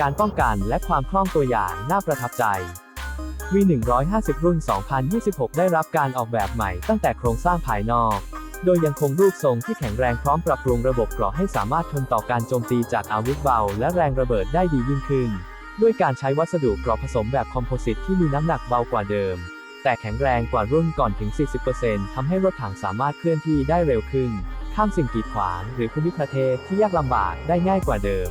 การป้องกันและความคล่องตัวอย่างน่าประทับใจ V150 รุ่น 2026 ได้รับการออกแบบใหม่ตั้งแต่โครงสร้างภายนอก โดยยังคงรูปทรงที่แข็งแรงพร้อมปรับปรุงระบบเกราะให้สามารถทนต่อการโจมตีจากอาวุธเบา และแรงระเบิดได้ดียิ่งขึ้น ด้วยการใช้วัสดุเกราะผสมแบบคอมโพสิตที่มีน้ำหนักเบากว่าเดิม แต่แข็งแรงกว่ารุ่นก่อนถึง 40%ทำให้รถถังสามารถเคลื่อนที่ได้เร็วขึ้น ข้ามสิ่งกีดขวางหรือภูมิประเทศที่ยากลำบากได้ง่ายกว่าเดิม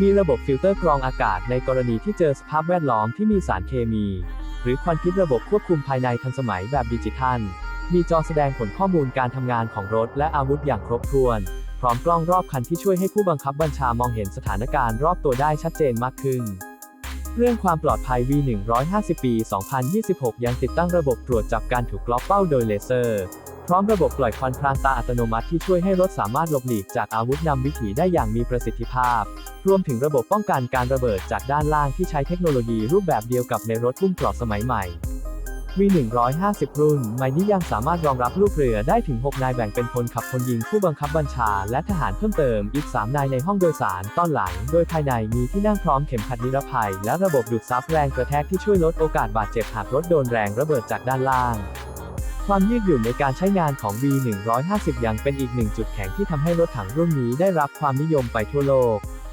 มีระบบฟิลเตอร์กรองอากาศในกรณีที่เจอสภาพแวดล้อมที่มีสารเคมี หรือควันพิษระบบควบคุมภายในทันสมัยแบบดิจิทัล มีจอแสดงผลข้อมูลการทำงานของรถและอาวุธอย่างครบถ้วน พร้อมกล้องรอบคันที่ช่วยให้ผู้บังคับบัญชามองเห็นสถานการณ์รอบตัวได้ชัดเจนมากขึ้น เรื่องความปลอดภัย V150 ปี 2026 ยังติดตั้งระบบตรวจจับการถูกล็อกเป้าโดยเลเซอร์ พร้อมระบบปล่อยควันพรางตาอัตโนมัติที่ช่วยให้รถสามารถหลบหลีกจากอาวุธนำวิถีได้อย่างมีประสิทธิภาพ รวมถึงระบบป้องกันการระเบิดจากด้านล่างที่ใช้เทคโนโลยีรูปแบบเดียวกับในรถพุ่มเกราะสมัยใหม่ V150 รุ่นใหม่นี้ยังสามารถรองรับลูกเรือได้ถึง 6 นายแบ่งเป็นพลขับพลยิงผู้บังคับบัญชา และทหารเพิ่มเติมอีก 3 นายในห้องโดยสารต้อนหลัง โดยภายในมีที่นั่งพร้อมเข็มขัดนิรภัย และระบบดูดซับแรงกระแทกที่ช่วยลดโอกาสบาดเจ็บหากรถโดนแรงระเบิดจากด้านล่าง ความยืดหยุ่นในการใช้งานของ V150 ยังเป็นอีกหนึ่งจุดแข็งที่ทำให้รถถังรุ่นนี้ได้รับความนิยมไปทั่วโลก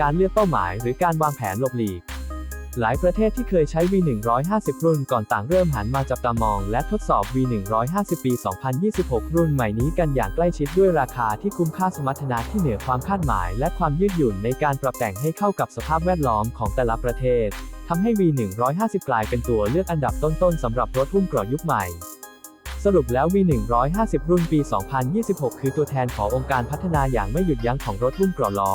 การเลือกเป้าหมาย หรือการวางแผนหลบหลีก หลายประเทศที่เคยใช้ V150 รุ่นก่อนต่างเริ่มหันมาจับตามอง และทดสอบ V150 ปี 2026 รุ่นใหม่นี้กันอย่างใกล้ชิดด้วยราคาที่คุ้มค่าสมรรถนะที่เหนือความคาดหมาย และความยืดหยุ่นในการปรับแต่งให้เข้ากับสภาพแวดล้อมของแต่ละประเทศทำให้ V150 กลายเป็นตัวเลือกอันดับต้นๆสำหรับรถหุ้มเกราะยุคใหม่สรุปแล้ว V150 รุ่นปี 2026 คือตัวแทนขององค์การพัฒนาอย่างไม่หยุดยั้งของรถหุ้มกราะล้อ